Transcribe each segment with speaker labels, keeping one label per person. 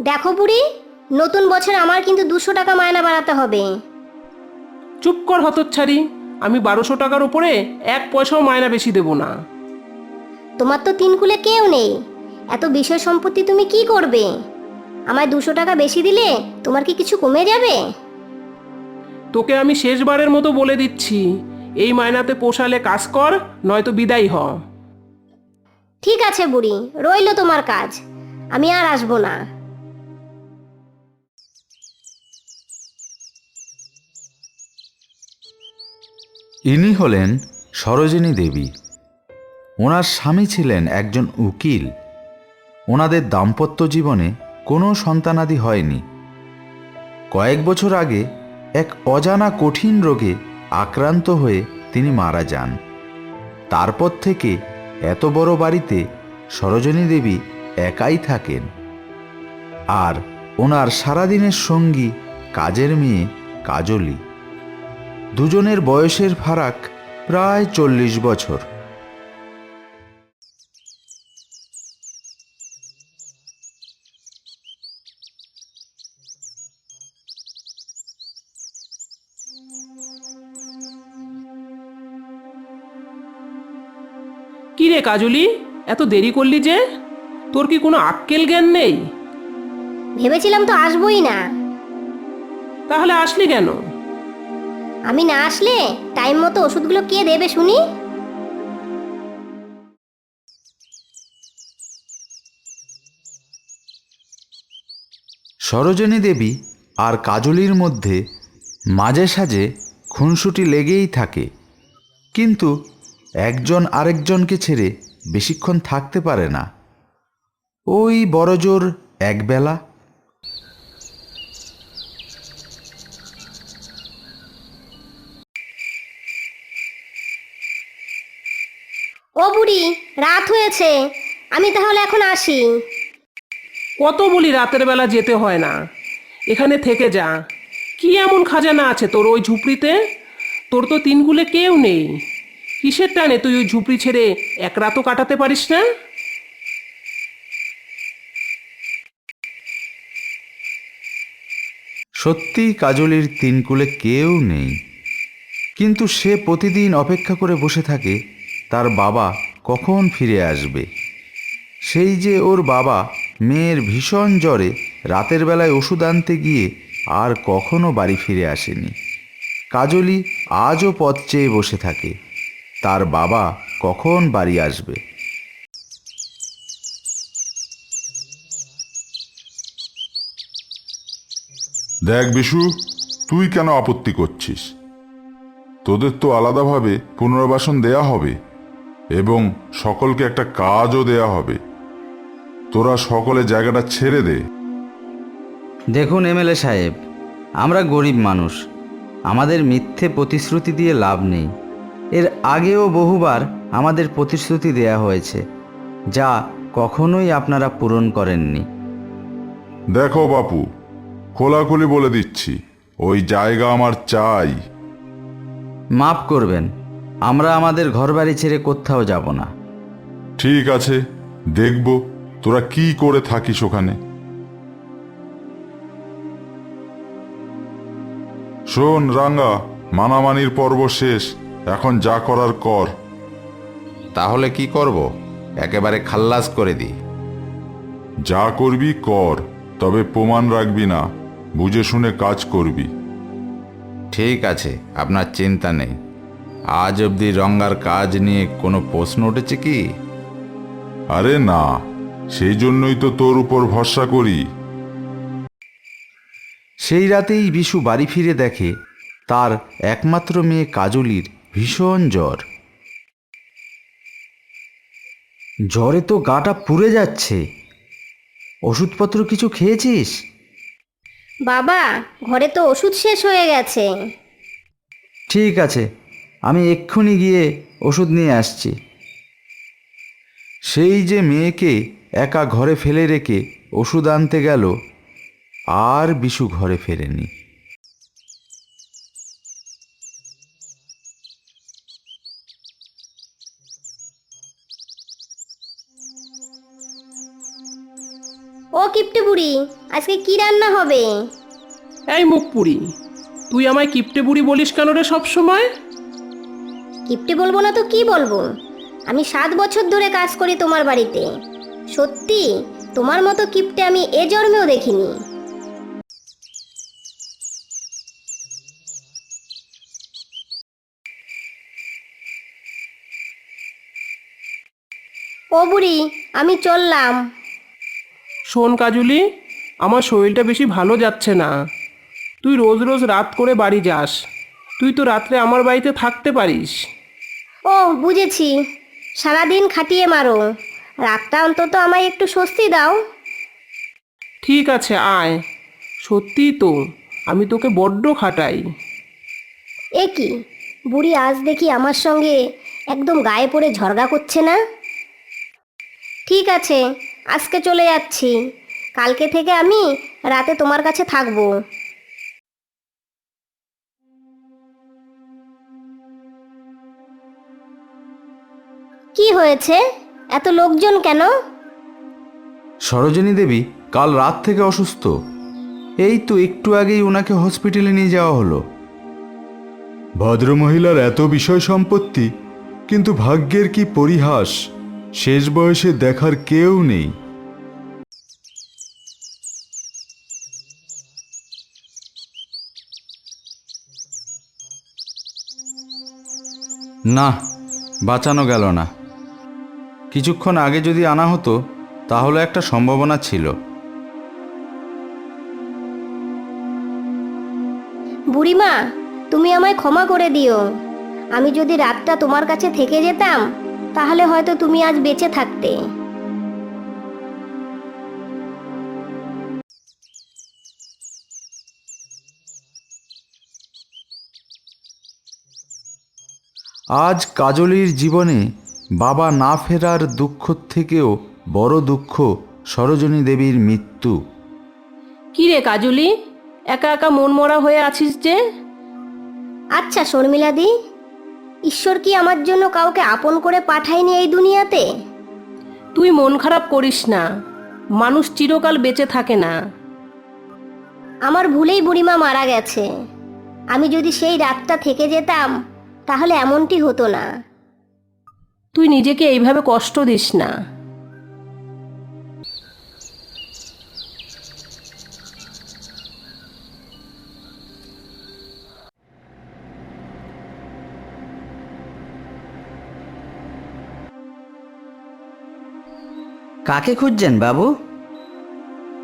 Speaker 1: দেখো বুড়ি নতুন বছর আমার কিন্তু দুশো টাকা মায়না বাড়াতে হবে।
Speaker 2: চুপ কর হতচ্ছাড়ি আমি বারোশো টাকার উপরে এক পয়সাও মায়না বেশি দেব না।
Speaker 1: তোমার তো তিন কুলে কেউ নেই। এত বিষয় সম্পত্তি তুমি কি করবে? আমায় দুশো টাকা বেশি দিলে তোমার কি কিছু কমে যাবে?
Speaker 2: তোকে আমি শেষবারের মতো বলে দিচ্ছি এই মায়নাতে পোষালে কাজ কর নয়তো বিদায় হ।
Speaker 1: ঠিক আছে বুড়ি রইল তোমার কাজ। আমি আর আসব না।
Speaker 3: ইনি হলেন সরোজিনী দেবী। ওনার স্বামী ছিলেন একজন উকিল। ওনাদের দাম্পত্য জীবনে কোনো সন্তানাদি হয়নি। কয়েক বছর আগে এক অজানা কঠিন রোগে আক্রান্ত হয়ে তিনি মারা যান। তারপর থেকে এত বড় বাড়িতে সরোজিনী দেবী একাই থাকেন। আর ওনার সারাদিনের সঙ্গী কাজের মেয়ে কাজলি। দুজনের বয়সের ফারাক প্রায় চল্লিশ বছর।
Speaker 2: কি রে কাজলি? এত দেরি করলি যে? তোর কি কোনো আক্কেল জ্ঞান নেই?
Speaker 1: ভেবেছিলাম তো আসবোই না।
Speaker 2: তাহলে আসলি কেন?
Speaker 1: আমি না আসলে টাইম মতো ওষুধগুলো কে দেবে শুনি?
Speaker 3: সরোজিনী দেবী আর কাজলির মধ্যে মাঝে সাঝে খুনসুটি লেগেই থাকে। কিন্তু একজন আরেকজনকে ছেড়ে বেশিক্ষণ থাকতে পারে না। ওই বড়জোর একবেলা
Speaker 1: ও বুড়ি রাত হয়েছে। আমি তাহলে এখন আসি।
Speaker 2: কত বলি রাতের বেলা যেতে হয় না। এখানে থেকে যা। কি এমন খাজানা আছে তোর ওই ঝুপড়িতে? তোর তো তিনগুলে কেউ নেই। কিসের টানে তুই ওই ঝুপড়ি ছেড়ে এক রাতও কাটাতে পারিস না?
Speaker 3: সত্যিই কাজলির তিনকুলে কেউ নেই। কিন্তু সে প্রতিদিন অপেক্ষা করে বসে থাকে তার বাবা কখন ফিরে আসবে? সেই যে ওর বাবা মেয়ের ভীষণ জ্বরে রাতের বেলায় ওষুধ আনতে গিয়ে আর কখনো বাড়ি ফিরে আসেনি। কাজলি আজও পথ চেয়ে বসে থাকে। তার বাবা কখন বাড়ি আসবে?
Speaker 4: দেখ বিশু, তুই কেন আপত্তি করছিস? তোদের তো আলাদাভাবে পুনর্বাসন দেয়া হবে। এবং সকলকে একটা কাজও দেয়া হবে। তোরা সকলে জায়গাটা ছেড়ে দে।
Speaker 5: দেখুন এমএলএ সাহেব আমরা গরিব মানুষ। আমাদের মিথ্যে প্রতিশ্রুতি দিয়ে লাভ নেই। এর আগেও বহুবার আমাদের প্রতিশ্রুতি দেয়া হয়েছে যা কখনোই আপনারা পূরণ করেননি।
Speaker 4: দেখো বাপু খোলাখুলি বলে দিচ্ছি ওই জায়গা আমার চাই।
Speaker 5: মাফ করবেন আমরা আমাদের ঘরবাড়ি ছেড়ে কোথাও যাব না।
Speaker 4: ঠিক আছে দেখব তোরা কি করে থাকিস ওখানে। শোন রাঙ্গা মানামানির পর্ব শেষ এখন যা করার কর।
Speaker 3: তাহলে কি করব? একেবারে খাল্লাস করে দিই
Speaker 4: যা করবি কর তবে প্রমাণ রাখবি না বুঝে শুনে কাজ করবি।
Speaker 3: ঠিক আছে আপনার চিন্তা নেই। আজ অবধি রঙ্গার কাজ নিয়ে কোনো প্রশ্ন উঠেছে কি?
Speaker 4: আরে না সেই জন্যই তো তোর উপর ভরসা করি।
Speaker 3: সেই রাতেই বিশু বাড়ি ফিরে দেখে তার একমাত্র মেয়ে কাজলির ভীষণ জ্বর।
Speaker 5: জ্বরে তো গাটা পুড়ে যাচ্ছে। ওষুধপত্র কিছু খেয়েছিস?
Speaker 1: বাবা ঘরে তো ওষুধ শেষ হয়ে গেছে।
Speaker 5: ঠিক আছে আমি এক্ষুনি গিয়ে ওষুধ নিয়ে আসছি।
Speaker 3: সেই যে মেয়েকে একা ঘরে ফেলে রেখে ওষুধ আনতে গেল আর বিশু ঘরে ফেরেনি।
Speaker 1: ও কিপ্টে বুড়ি আজকে কি রান্না হবে?
Speaker 2: এই মুখ পুরি তুই আমায় কিপটে বুড়ি বলিস কেন রে সবসময়?
Speaker 1: কিপটে বলব না তো কি বলব? আমি সাত বছর ধরে কাজ করি তোমার বাড়িতে। সত্যি, তোমার মতো কিপটে আমি এ জন্মেও দেখিনি। ও বুড়ি, আমি চললাম।
Speaker 2: শোন কাজুলি, আমার শরীরটা বেশি ভালো যাচ্ছে না। তুই রোজ রোজ রাত করে বাড়ি যাস। তুই তো রাত্রে আমার বাড়িতে থাকতে পারিস।
Speaker 1: ও বুঝেছি। সারাদিন খাটিয়ে মারো। রাতটা অন্তত আমায় একটু স্বস্তি দাও।
Speaker 2: ঠিক আছে আয়। সত্যিই তো আমি তোকে বড্ড খাটাই।
Speaker 1: এ কি? বুড়ি আজ দেখি আমার সঙ্গে একদম গায়ে পড়ে ঝরগা করছে না? ঠিক আছে আজকে চলে যাচ্ছি। কালকে থেকে আমি রাতে তোমার কাছে থাকব। কি হয়েছে? এত লোকজন কেন?
Speaker 3: সরোজিনী দেবী কাল রাত থেকে অসুস্থ। এই তো একটু আগেই ওনাকে হসপিটালে নিয়ে যাওয়া হলো। ভদ্রমহিলার এত বিষয় সম্পত্তি কিন্তু ভাগ্যের কি পরিহাস শেষ বয়সে দেখার কেউ নেই। না বাঁচানো গেল না। কিছুক্ষণ আগে যদি আনা হতো তাহলে একটা সম্ভাবনা ছিল।
Speaker 1: বুড়িমা তুমি আমায় ক্ষমা করে দিও। আমি যদি রাতটা তোমার কাছে থেকে যেতাম তাহলে হয়তো তুমি আজ বেঁচে থাকতে।
Speaker 3: আজ কাজলির জীবনে বাবা না ফেরার দুঃখ থেকেও বড় দুঃখ সরোজিনী দেবীর মৃত্যু।
Speaker 2: কি রে কাজুলি? একা একা মনমরা হয়ে আছিস যে?
Speaker 1: আচ্ছা শর্মিলাদি ঈশ্বর কি আমার জন্য কাউকে আপন করে পাঠায়নি এই দুনিয়াতে?
Speaker 2: তুই মন খারাপ করিস না মানুষ চিরকাল বেঁচে থাকে না।
Speaker 1: আমার ভুলেই বুড়িমা মারা গেছে। আমি যদি সেই রাতটা থেকে যেতাম তাহলে এমনটি হতো না।
Speaker 2: তুই নিজেকে এইভাবে কষ্ট দিস না।
Speaker 5: কাকে খুঁজছেন বাবু?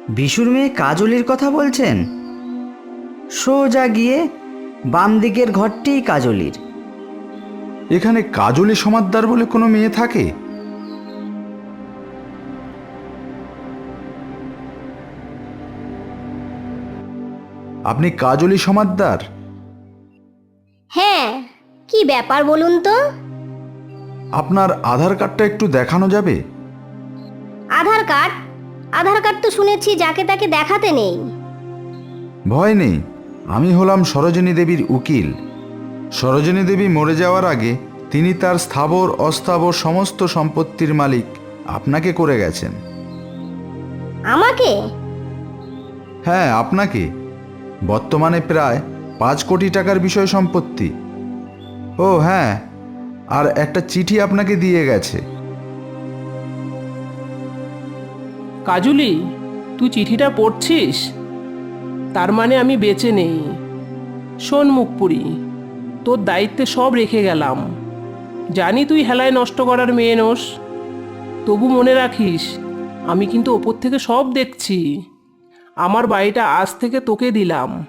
Speaker 5: বিশুর মেয়ে কাজলির কথা বলছেন? সোজা গিয়ে বাম দিকের ঘরটিই কাজলির।
Speaker 3: এখানে কাজলি সমাদ্দার বলে কোনো মেয়ে থাকে? আপনি কাজলি সমাদ্দার?
Speaker 1: হ্যাঁ কি ব্যাপার বলুন তো?
Speaker 3: আপনার আধার কার্ডটা একটু দেখানো যাবে?
Speaker 1: আধার কার্ড? আধার কার্ড তো শুনেছি যাকে তাকে দেখাতে নেই।
Speaker 3: ভয় নেই আমি হলাম সরোজিনী দেবীর উকিল। সরোজিনী দেবী মরে যাওয়ার আগে তিনি তার স্থাবর অস্থাবর সমস্ত সম্পত্তির মালিক আপনাকে করে গেছেন।
Speaker 1: আমাকে?
Speaker 3: হ্যাঁ আপনাকে। বর্তমানে প্রায় পাঁচ কোটি টাকার বিষয় সম্পত্তি। ও হ্যাঁ আর একটা চিঠি আপনাকে দিয়ে গেছে।
Speaker 2: কাজুলি তুই চিঠিটা পড়ছিস? তার মানে আমি বেঁচে নেই। শোন মুখপুরি। তোর দায়িত্বে সব রেখে গেলাম। জানি তুই হেলায় নষ্ট করার মেয়ে নোস। তবু মনে রাখিস, আমি কিন্তু ওপর থেকে সব দেখছি। আমার বাড়িটা আজ থেকে তোকে দিলাম।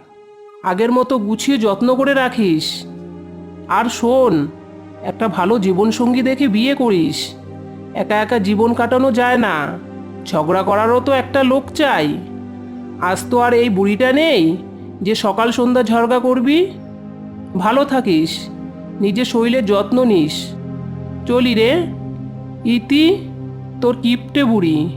Speaker 2: আগের মতো গুছিয়ে যত্ন করে রাখিস। আর শোন, একটা ভালো জীবনসঙ্গী দেখে বিয়ে করিস। একা একা জীবন কাটানো যায় না। ঝগড়া করারও তো একটা লোক চাই। আজ তো আর এই বুড়িটা নেই যে সকাল সন্ধ্যা ঝগড়া করবি? ভালো থাকিস নিজের শরীরের যত্ন নিস। চলি রে ইতি তোর কিপটে বুড়ি।